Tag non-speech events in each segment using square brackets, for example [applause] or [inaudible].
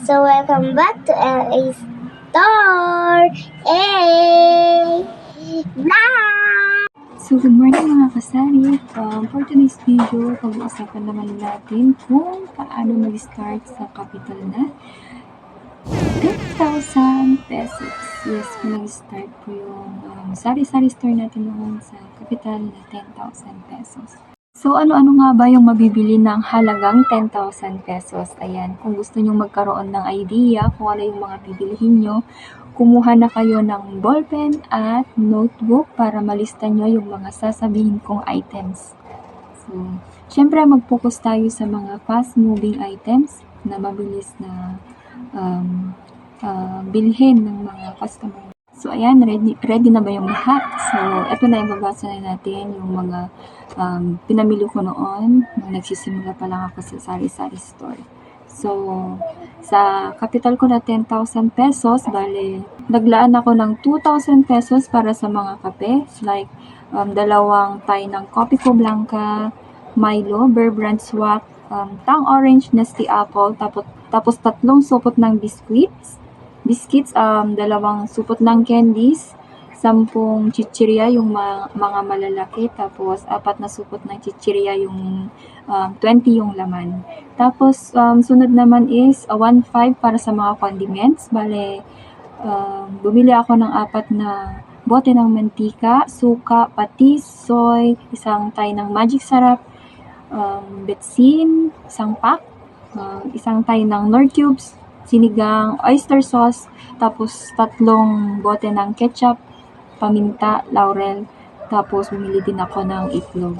So, welcome back to LA Store! Hey! Bye! So, good morning mga kasari. Um, for today's video, pag-uusapan naman natin kung paano mag-start sa capital na 10,000 pesos. Yes, mag-start po yung um, sari-sari store natin noon sa capital na 10,000 pesos. So, ano-ano nga ba yung mabibili ng halagang 10,000 pesos? Ayan, kung gusto nyo magkaroon ng idea kung ano yung mga bibilihin nyo, kumuha na kayo ng ballpen at notebook para malista nyo yung mga sasabihin kong items. So, syempre mag-focus tayo sa mga fast-moving items na mabilis na um, uh, bilhin ng mga customer. So, ayan, ready, ready na ba yung lahat? So, eto na yung babasa na natin yung mga um, pinamili ko noon nung nagsisimula pa lang ako sa sari-sari store. So, sa capital ko na 10,000 pesos, bale, naglaan ako ng 2,000 pesos para sa mga kape. Like, um, dalawang tay ng Coffee Co Blanca, Milo, Bear Brand Swak, um, Tang Orange, Nesty Apple, tapos, tapos tatlong supot ng biscuits, biscuits, um, dalawang supot ng candies, sampung chichirya yung ma- mga malalaki, tapos apat na supot ng chichirya yung um, 20 yung laman. Tapos, um, sunod naman is uh, 1.5 para sa mga condiments. Bale, um, bumili ako ng apat na bote ng mantika, suka, patis, soy, isang tay ng magic sarap, um, betsin, isang pack, um, isang tay ng Nor Cubes, sinigang oyster sauce, tapos tatlong bote ng ketchup, paminta, laurel, tapos bumili din ako ng itlog.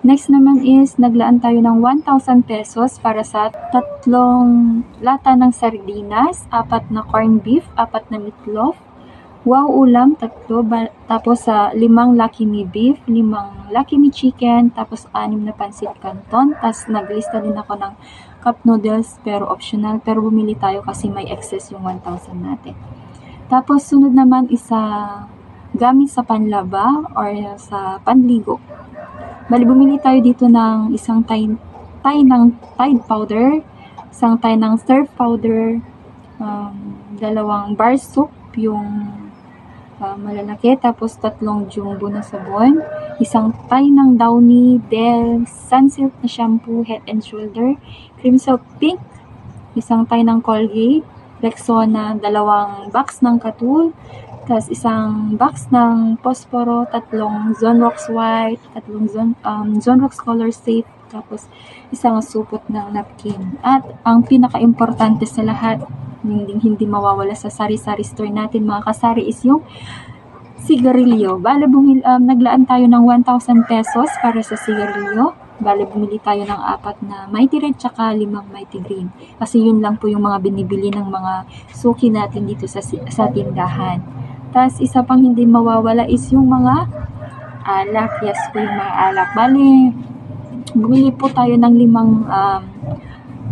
Next naman is, naglaan tayo ng 1,000 pesos para sa tatlong lata ng sardinas, apat na corned beef, apat na meatloaf, wow ulam, tatlo, ba- tapos sa limang Lucky Me beef, limang Lucky Me chicken, tapos anim na pansit canton, tapos naglista din ako ng cup noodles, pero optional, pero bumili tayo kasi may excess yung 1,000 natin. Tapos sunod naman isa gamit sa panlaba or sa panligo. Bali, bumili tayo dito ng isang tay, tay ng Tide powder, isang tay ng surf powder, um, dalawang bar soap, yung uh, malalaki, tapos tatlong jumbo na sabon, isang tay ng Downy, Dell, Sunsilk na shampoo, head and shoulder, cream soap pink, isang tay ng Colgate, Rexona, dalawang box ng Katul, tapos isang box ng Posporo, tatlong Zonrox White, tatlong Zon, um, Zonrox Color Safe, tapos isang supot ng napkin. At ang pinaka-importante sa lahat, hindi, hindi mawawala sa sari-sari store natin mga kasari is yung sigarilyo. Bale, bumil, um, naglaan tayo ng 1,000 pesos para sa sigarilyo. Bale, bumili tayo ng apat na Mighty Red tsaka limang Mighty Green. Kasi yun lang po yung mga binibili ng mga suki natin dito sa, sa tindahan. Tapos, isa pang hindi mawawala is yung mga alak. Yes po yung mga alak. Bale, bumili po tayo ng limang um,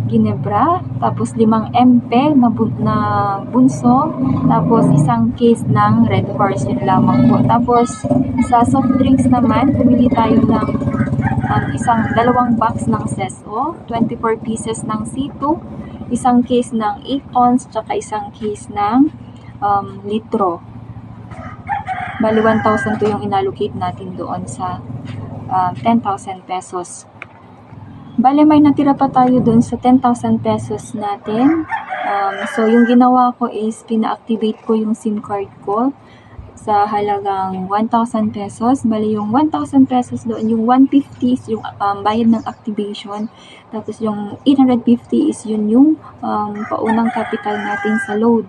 ginebra, tapos limang MP na, bun- na bunso, tapos isang case ng Red Horse, yun lamang po. Tapos, sa soft drinks naman, bumili tayo ng um, isang dalawang box ng Seso, 24 pieces ng C2, isang case ng 8 ounce, tsaka isang case ng um, litro. Bali, 1,000 to yung inallocate natin doon sa um, 10,000 pesos. Bale, may natira pa tayo dun sa 10,000 pesos natin. Um, so, yung ginawa ko is, pina-activate ko yung SIM card ko sa halagang 1,000 pesos. Bale, yung 1,000 pesos doon, yung 150 is yung um, bayad ng activation. Tapos, yung 850 is yun yung um, paunang capital natin sa load.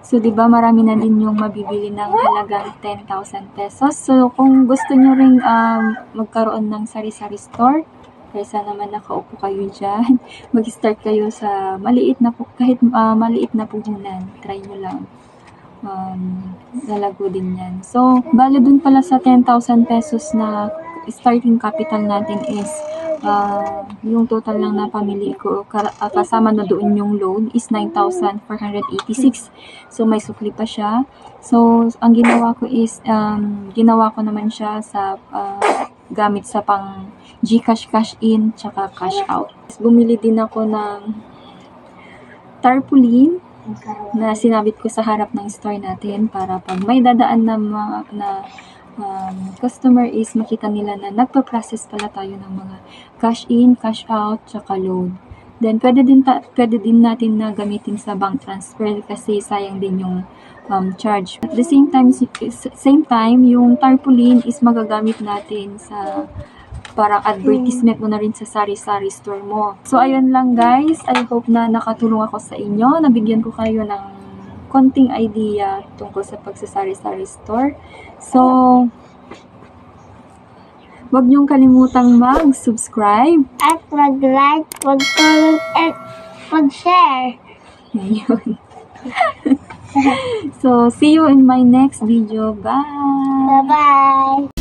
So, di ba marami na din yung mabibili ng halagang 10,000 pesos. So, kung gusto nyo ring um, magkaroon ng sari-sari store, kaysa naman nakaupo kayo dyan, [laughs] mag-start kayo sa maliit na po, kahit uh, maliit na puhunan, try nyo lang. Um, lalago din yan. So, bale dun pala sa 10,000 pesos na starting capital natin is uh, yung total lang na pamili ko, uh, kasama na doon yung loan is 9,486. So, may sukli pa siya. So, ang ginawa ko is, um, ginawa ko naman siya sa uh, gamit sa pang Gcash cash in tsaka cash out. Bumili din ako ng tarpaulin na sinabit ko sa harap ng store natin para pag may dadaan na, mga, na um, customer is makita nila na nagpa-process pala tayo ng mga cash in, cash out, tsaka load. Then, pwede din, ta- pwede din natin na gamitin sa bank transfer kasi sayang din yung um, charge. At the same time, same time, yung tarpaulin is magagamit natin sa parang advertisement mo na rin sa sari-sari store mo. So, ayun lang guys. I hope na nakatulong ako sa inyo. Nabigyan ko kayo ng konting idea tungkol sa pagsasari-sari store. So, wag niyong kalimutang mag-subscribe. At mag-like, mag-comment, at mag-share. Ayun. [laughs] so, see you in my next video. Bye! Bye-bye!